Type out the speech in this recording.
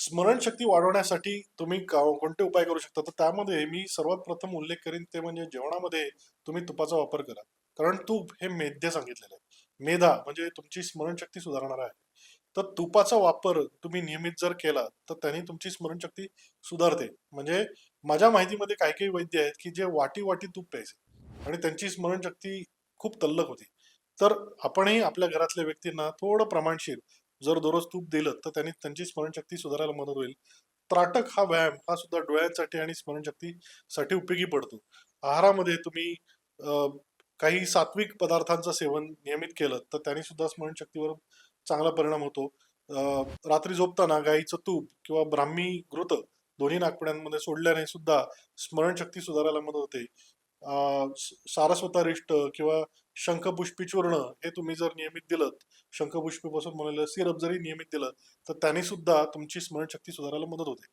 स्मरणशक्ती वाढवण्यासाठी तुम्ही कोणते उपाय करू शकता? तर त्यामध्ये मी सर्वात प्रथम उल्लेख करीन ते म्हणजे जेवणामध्ये तुम्ही तुपाचा वापर करा. कारण तूप हे मेध्य सांगितलेलं आहे. मेधा म्हणजे तुमची स्मरणशक्ती सुधारणार आहे. तर तुपाचा वापर तुम्ही नियमित जर केला, तर त्यांनी तुमची स्मरणशक्ती सुधारते. म्हणजे माझ्या माहितीमध्ये काही-काही वैद्य आहेत, की जे वाटी-वाटी तूप प्यायचे आणि त्यांची स्मरणशक्ती खूप तल्लक होती. तर आपणही आपल्या घरातल्या व्यक्तींना थोडं प्रमाणशीर जर दररोज तूप दिलं, तर त्यांनी त्यांची स्मरणशक्ती सुधारायला मदत होईल. त्राटक हा व्यायाम हा सुद्धा डोळ्यांसाठी आणि स्मरणशक्तीसाठी उपयोगी पडतो. आहारामध्ये तुम्ही काही सात्विक पदार्थांचं सेवन नियमित केलं, तर त्याने सुद्धा स्मरणशक्तीवर चांगला परिणाम होतो. रात्री झोपताना गाईचं तूप किंवा ब्राह्मी घृत दोन्ही नागपुड्यांमध्ये सोडल्याने सुद्धा स्मरणशक्ती सुधारायला मदत होते. अ, सारस्वतारिष्ट किंवा शंखपुष्पी चूर्ण हे तुम्ही जर नियमित दिलं शंखपुष्पीपासून बनवलेलं सिरप जरी नियमित दिलं, तर त्याने सुद्धा तुमची स्मरणशक्ती सुधारायला मदत होते.